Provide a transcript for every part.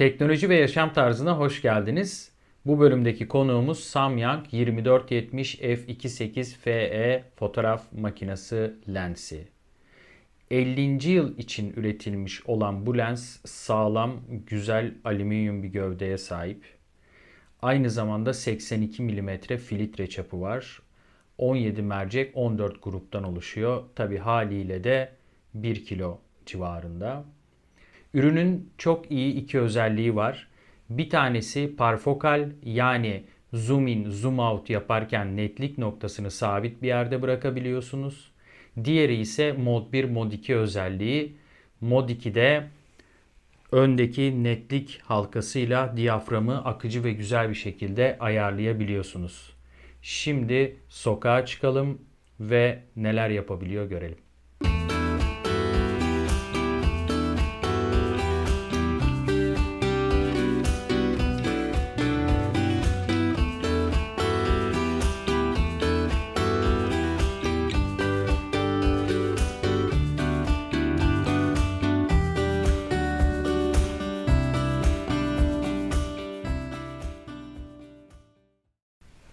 Teknoloji ve yaşam tarzına hoş geldiniz. Bu bölümdeki konuğumuz Samyang 2470 f2.8 FE fotoğraf makinesi lensi. 50. yıl için üretilmiş olan bu lens sağlam, güzel alüminyum bir gövdeye sahip. Aynı zamanda 82 mm filtre çapı var. 17 mercek 14 gruptan oluşuyor. Tabi haliyle de 1 kilo civarında. Ürünün çok iyi iki özelliği var. Bir tanesi parfokal yani zoom in zoom out yaparken netlik noktasını sabit bir yerde bırakabiliyorsunuz. Diğeri ise mod 1 mod 2 özelliği. Mod 2'de öndeki netlik halkasıyla diyaframı akıcı ve güzel bir şekilde ayarlayabiliyorsunuz. Şimdi sokağa çıkalım ve neler yapabiliyor görelim.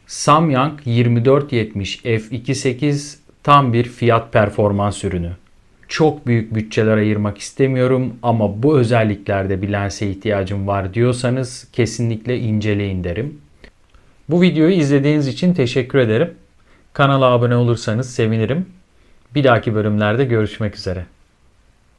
Samyang 2470 f2.8 tam bir fiyat performans ürünü. Çok büyük bütçeler ayırmak istemiyorum ama bu özelliklerde bir lense ihtiyacım var diyorsanız kesinlikle inceleyin derim. Bu videoyu izlediğiniz için teşekkür ederim. Kanala abone olursanız sevinirim. Bir dahaki bölümlerde görüşmek üzere.